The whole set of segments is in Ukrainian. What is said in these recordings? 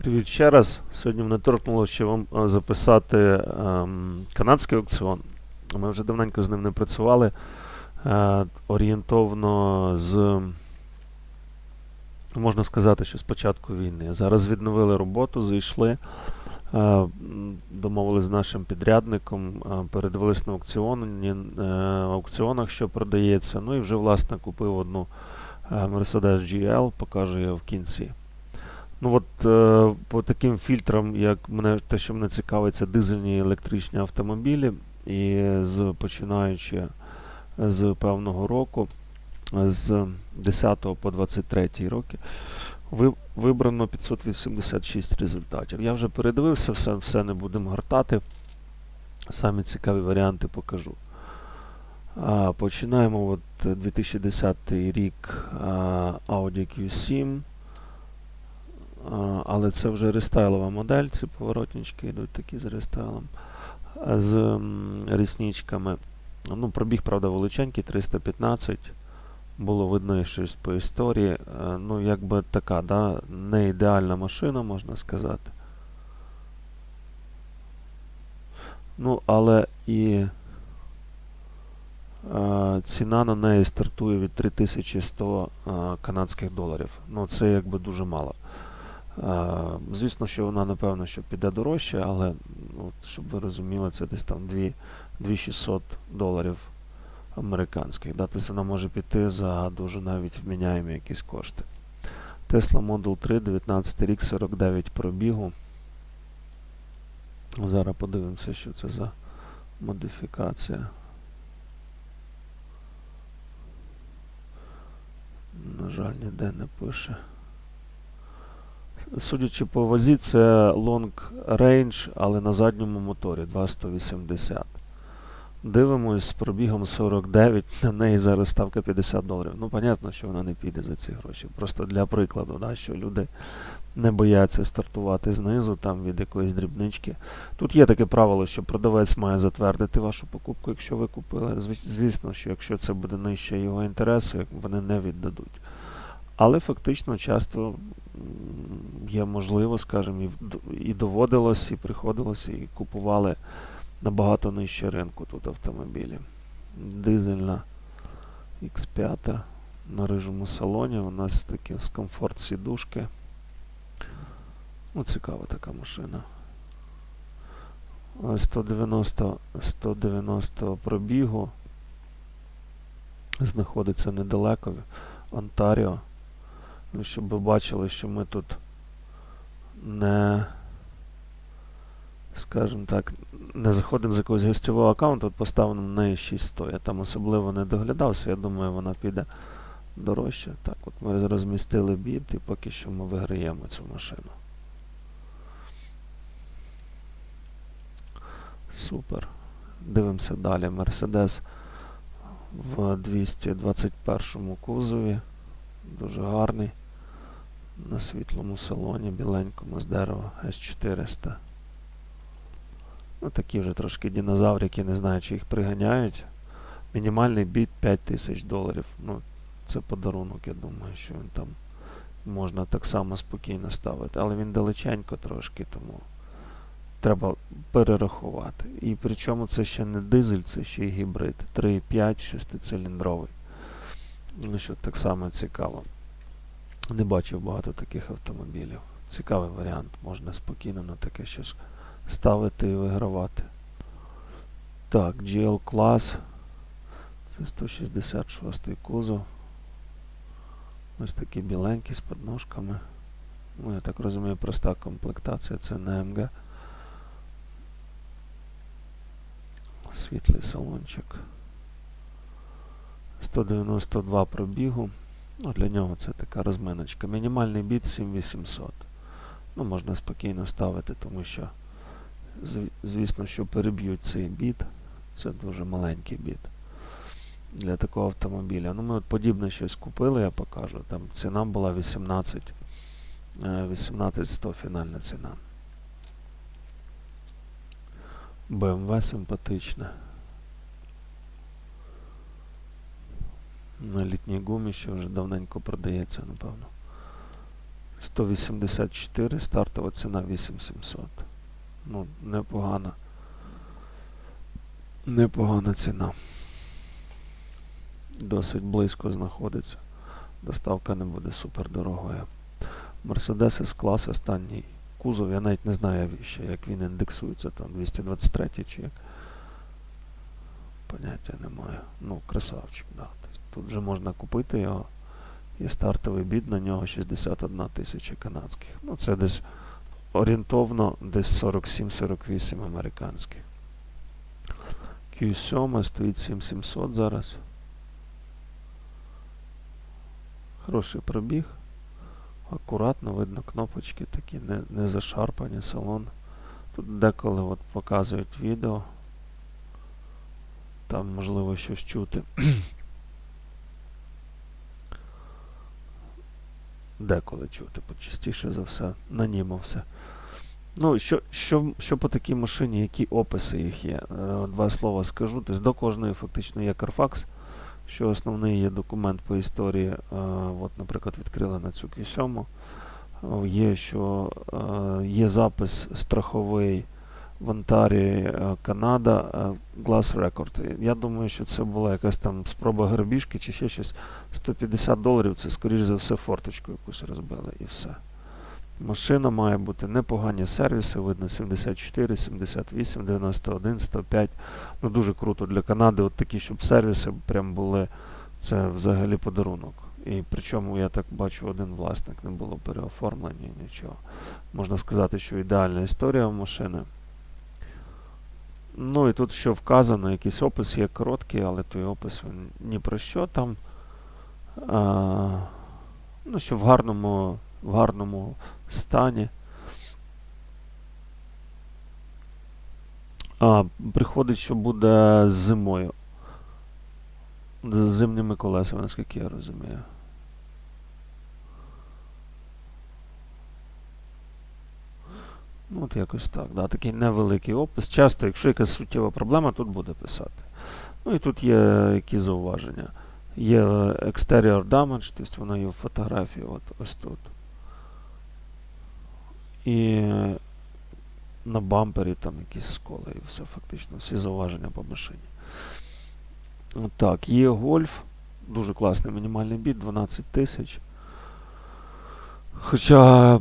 Привіт ще раз. Сьогодні мене торкнуло ще вам е, записати ем, канадський аукціон. Ми вже давненько з ним не працювали. Е, орієнтовно з, можна сказати, що з початку війни. Зараз відновили роботу, зайшли, е, домовились з нашим підрядником, е, передивились на аукціоні, е, аукціонах, що продається. Ну і вже, власне, купив одну е, Mercedes GL, покажу я в кінці. Ну от е, по таким фільтрам, як мене те, що мене цікавить, це дизельні електричні автомобілі. І з починаючи з певного року, з 10 по 23 роки, ви, вибрано 586 результатів. Я вже передивився, все, все не будемо гортати. Самі цікаві варіанти покажу. А, починаємо от 2010 рік а, Audi Q7. Але це вже рестайлова модель, ці поворотнички йдуть такі з рестайлом. З рісничками. Ну, пробіг, правда, величенький, 315. Було видно щось по історії. Ну, якби така, да, не ідеальна машина, можна сказати. Ну, але і е, ціна на неї стартує від 3100 е, канадських доларів. Ну, це якби дуже мало. Звісно, що вона, напевно, що піде дорожче, але ну, от, щоб ви розуміли, це десь там 2600 доларів американських. Да? Тобто вона може піти за дуже навіть вміняємі якісь кошти. Tesla Model 3, 19 рік, 49 пробігу. Зараз подивимося, що це за модифікація. На жаль, ніде не пише. Судячи по вазі, це long range, але на задньому моторі 2180. Дивимось з пробігом 49, на неї зараз ставка 50 доларів. Ну, понятно, що вона не піде за ці гроші. Просто для прикладу, да, що люди не бояться стартувати знизу, там від якоїсь дрібнички. Тут є таке правило, що продавець має затвердити вашу покупку, якщо ви купили. Звісно, що якщо це буде нижче його інтересу, вони не віддадуть. Але фактично часто є можливо, скажімо, і, доводилось, і приходилось, і купували набагато нижче ринку тут автомобілі. Дизельна X5 на рижому салоні. У нас такі з комфорт сідушки. Ну, цікава така машина. Ось 190, 190 пробігу. Знаходиться недалеко в Онтаріо. Ну, щоб ви бачили, що ми тут не, скажімо так, не заходимо з якогось гостьового аккаунту, от поставив на неї 600. Я там особливо не доглядався, я думаю, вона піде дорожче. Так, от ми розмістили бід і поки що ми виграємо цю машину. Супер. Дивимося далі. Мерседес в 221 кузові. Дуже гарний. На світлому салоні, біленькому з дерева S400. Ну, такі вже трошки динозаврики, не знаю, чи їх приганяють. Мінімальний біт 5000 доларів. Ну, це подарунок, я думаю, що він там можна так само спокійно ставити. Але він далеченько трошки, тому треба перерахувати. І причому це ще не дизель, це ще й гібрид. 3,5 шестициліндровий. Ну, що так само цікаво. Не бачив багато таких автомобілів. Цікавий варіант. Можна спокійно на таке щось ставити і вигравати. Так, GL клас. Це 166 кузов. Ось такі біленькі з подножками. Ну, я так розумію, проста комплектація, це не МГ. Світлий салончик. 192 пробігу. Ну, для нього це така розминочка. Мінімальний біт 7800. Ну, можна спокійно ставити, тому що, звісно, що переб'ють цей біт. Це дуже маленький біт для такого автомобіля. Ну, ми от подібне щось купили, я покажу. Там ціна була 18, е, 18100 фінальна ціна. BMW симпатична. На літній гумі, що вже давненько продається, напевно. 184, стартова ціна 8700. Ну, непогана. Непогана ціна. Досить близько знаходиться. Доставка не буде супер дорогою. Мерседес с клас останній кузов. Я навіть не знаю ще, як він індексується, там 223 чи як. Поняття немає. Ну, красавчик, да. Тут вже можна купити його. Є стартовий бід на нього 61 тисяча канадських. Ну, це десь орієнтовно десь 47-48 американських. Q7 стоїть 7700 зараз. Хороший пробіг. Акуратно видно кнопочки такі, не, не зашарпані, салон. Тут деколи от показують відео. Там можливо щось чути. Деколи чути, бо частіше за все на ньому все. Ну, що, що, що по такій машині, які описи їх є? Е, Два слова скажу. Тобто до кожної фактично є Carfax, що основний є документ по історії. Е, От, наприклад, відкрили на цю Q7. Е, Є, що є запис страховий в Онтарії е, Канада е, Glass Record. Я думаю, що це була якась там спроба грабіжки чи ще щось. 150 доларів це, скоріш за все, форточку якусь розбили і все. Машина має бути непогані сервіси, видно 74, 78, 91, 105. Ну дуже круто для Канади. От такі, щоб сервіси прям були. Це взагалі подарунок. І причому я так бачу, один власник не було переоформлення, нічого. Можна сказати, що ідеальна історія у машини. Ну і тут що вказано, якийсь опис є короткий, але той опис він ні про що там. А, ну, що в гарному, в гарному стані. А, приходить, що буде зимою. З зимніми колесами, наскільки я розумію. Ну, от якось так. Да, Такий невеликий опис. Часто, якщо якась суттєва проблема, тут буде писати. Ну і тут є які зауваження. Є exterior damage, тобто воно є в фотографії от, ось тут. І на бампері там якісь сколи і все, фактично, всі зауваження по машині. Так, є гольф. Дуже класний мінімальний бід, 12 тисяч. Хоча е,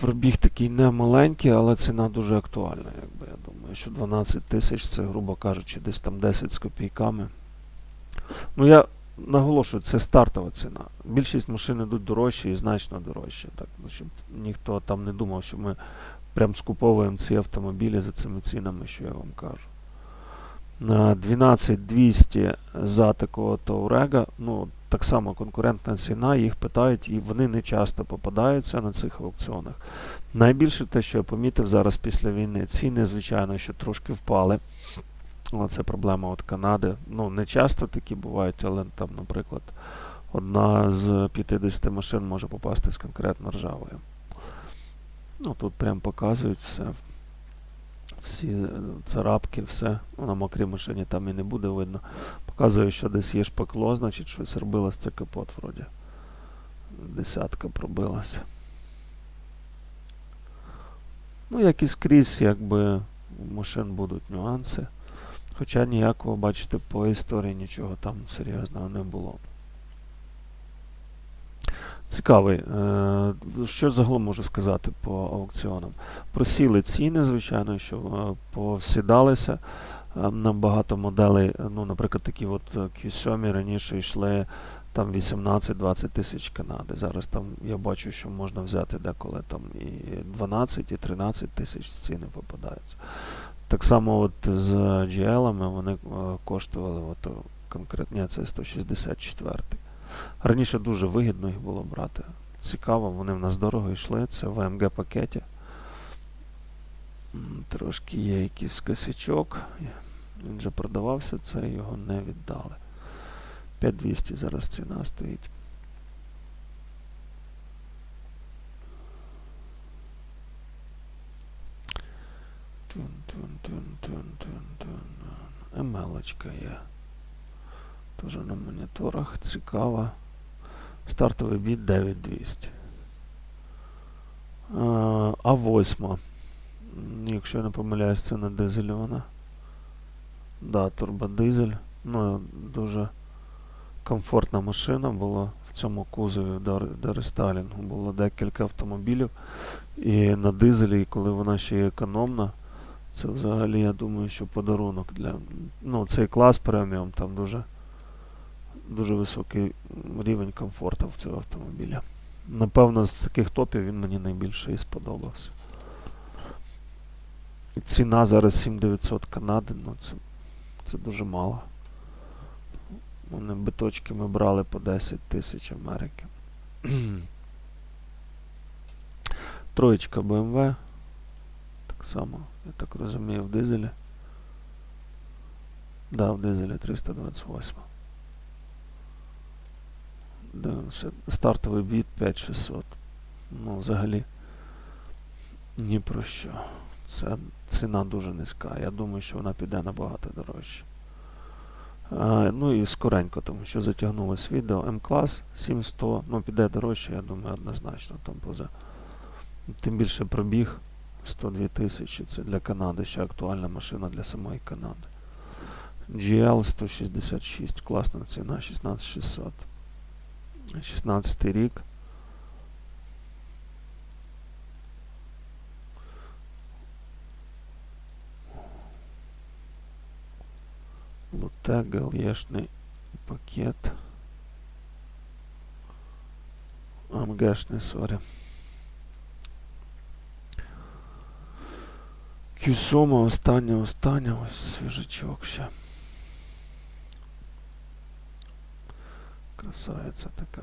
пробіг такий не маленький, але ціна дуже актуальна, якби я думаю, що 12 тисяч це, грубо кажучи, десь там 10 з копійками. Ну, я наголошую, це стартова ціна. Більшість машин йдуть дорожчі і значно дорожче. Так, ну, щоб ніхто там не думав, що ми прям скуповуємо ці автомобілі за цими цінами, що я вам кажу. На 12200 за такого Touareg, ну, так само конкурентна ціна, їх питають, і вони не часто попадаються на цих аукціонах. Найбільше те, що я помітив зараз після війни, ціни, звичайно, що трошки впали. Це проблема от Канади. Ну, не часто такі бувають, але там, наприклад, одна з 50 машин може попасти з конкретно ржавою. Ну, тут прям показують все. Всі царапки, все. На мокрій машині там і не буде видно. Показує, що десь є шпакло, значить щось робилось, це капот вроді. Десятка пробилася. Ну, як і скрізь, якби у машин будуть нюанси. Хоча ніякого, бачите, по історії нічого там серйозного не було. Цікавий. Е, що загалом можу сказати по аукціонам? Просіли ціни, звичайно, що е, повсідалися на багато моделей. Ну, Наприклад, такі от Q7 раніше йшли там 18-20 тисяч Канади. Зараз там я бачу, що можна взяти деколи там і 12, і 13 тисяч ціни попадаються. Так само от з GL вони коштували от, конкретно, це 164. Раніше дуже вигідно їх було брати. Цікаво, вони в нас дорого йшли. Це в AMG пакеті. Трошки є якийсь косячок. Він вже продавався, це його не віддали. 5200 зараз ціна стоїть. Емелочка є. Теж на моніторах цікава. Стартовий біт 9200. Е, А8. Якщо я не помиляюсь, це не дизель вона. Да, турбодизель. Ну, дуже комфортна машина була в цьому кузові до рестайлінгу. Було декілька автомобілів. І на дизелі, і коли вона ще є економна, це взагалі, я думаю, що подарунок для. Ну, цей клас преміум, там дуже, дуже високий рівень комфорту в цього автомобіля. Напевно, з таких топів він мені найбільше і сподобався. І ціна зараз 7900 Канади, ну це, це дуже мало. Вони биточки ми брали по 10 тисяч Америки. Троєчка BMW. Так само, я так розумію, в дизелі. Да, в дизелі 328. Стартовий бід 5600. Ну, взагалі. Ні про що. Це ціна дуже низька. Я думаю, що вона піде набагато дорожче. А, ну і скоренько, тому що затягнулось відео. М-клас 7100, ну піде дорожче, я думаю, однозначно. Там поза. Тим більше пробіг 102 тисячі. Це для Канади ще актуальна машина для самої Канади. GL 166, класна ціна, 16600. 16 рік. Лутек, ГЛЕшний пакет. АМГшний, сорі. Q7 остання, остання, ось свіжачок ще. Красавиця така.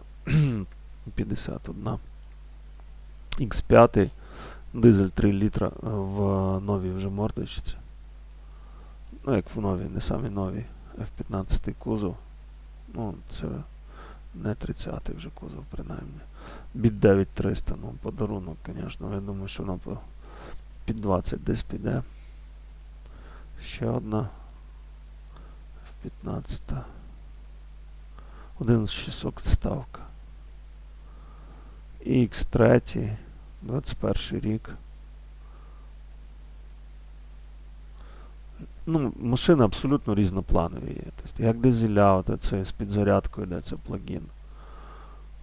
51. X5. Дизель 3 літра е, в новій вже мордочці. Ну, як в новій, не самі нові. F15 кузов. Ну, це не 30-й вже кузов, принаймні. Бід 9300, ну, подарунок, звісно. Я думаю, що вона під 20 десь піде. Ще одна. F15. 11600 ставка. X3, 21 рік. Ну, машини абсолютно різнопланові є. Тобто, як дизеля, це з підзарядкою йде, це плагін.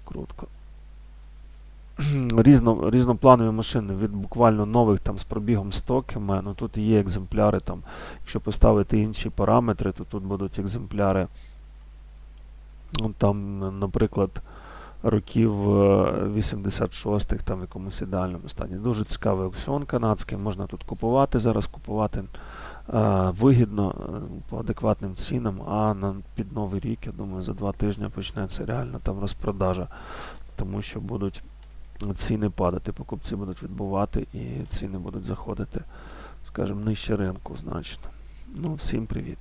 Крутко. Різно, різнопланові машини від буквально нових там з пробігом 100 км. Ну тут є екземпляри, там, якщо поставити інші параметри, то тут будуть екземпляри. Ну, там, наприклад, років 86-х, там в якомусь ідеальному стані. Дуже цікавий аукціон канадський, можна тут купувати, зараз купувати е, вигідно е, по адекватним цінам, а на, під Новий рік, я думаю, за два тижні почнеться реально там розпродажа, тому що будуть ціни падати, покупці будуть відбувати і ціни будуть заходити, скажімо, нижче ринку значно. Ну, всім привіт.